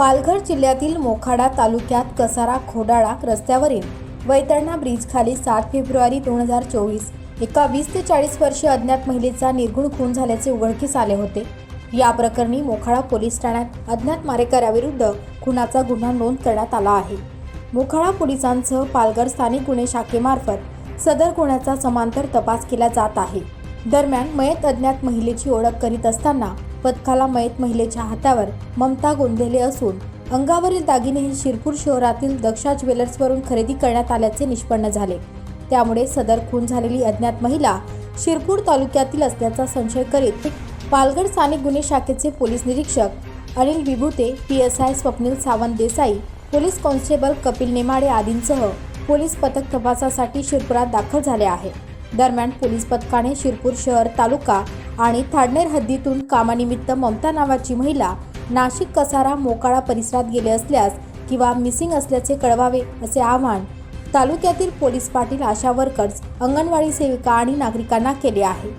पालघर जिल्ह्यातील मोखाडा तालुक्यात कसारा खोडाळा रस्त्यावरील वैतरणा ब्रिज खाली सात फेब्रुवारी दोन हजार चोवीस एका वीस ते चाळीस वर्षीय अज्ञात महिलेचा निर्गुण खून झाल्याचे उघडकीस आले होते. या प्रकरणी मोखाडा पोलीस ठाण्यात अज्ञात मारेकऱ्याविरुद्ध खुनाचा गुन्हा नोंद करण्यात आला आहे. मोखाडा पोलिसांसह पालघर स्थानिक गुन्हे शाखेमार्फत सदर गुन्ह्याचा समांतर तपास केला जात आहे. दरम्यान मयत अज्ञात महिलेची ओळख करीत असताना पथकाला मयत महिलेच्या हातावर ममता गोंधलेले असून अंगावरील दागिने हे शिरपूर शहरातील दक्षा ज्वेलर्सवरून खरेदी करण्यात आल्याचे निष्पन्न झाले. त्यामुळे सदर खून झालेली अज्ञात महिला शिरपूर तालुक्यातील असल्याचा संशय करीत पालघर स्थानिक गुन्हे शाखेचे पोलीस निरीक्षक Anil Vibhute P S I Swapnil Sawant Desai police constable Kapil Nemade आदींसह पोलीस पथक तपासासाठी शिरपुरात दाखल झाले आहे. दरम्यान पोलीस पथकाने शिरपूर शहर तालुका आणि थाडनेर हद्दीतून कामानिमित्त ममता नावाची महिला नाशिक कसारा मोकाळा परिसरात गेले असल्यास किंवा मिसिंग असल्याचे कळवावे असे आवाहन तालुक्यातील police patil ASHA workers anganwadi सेविका आणि नागरिकांना केले आहे.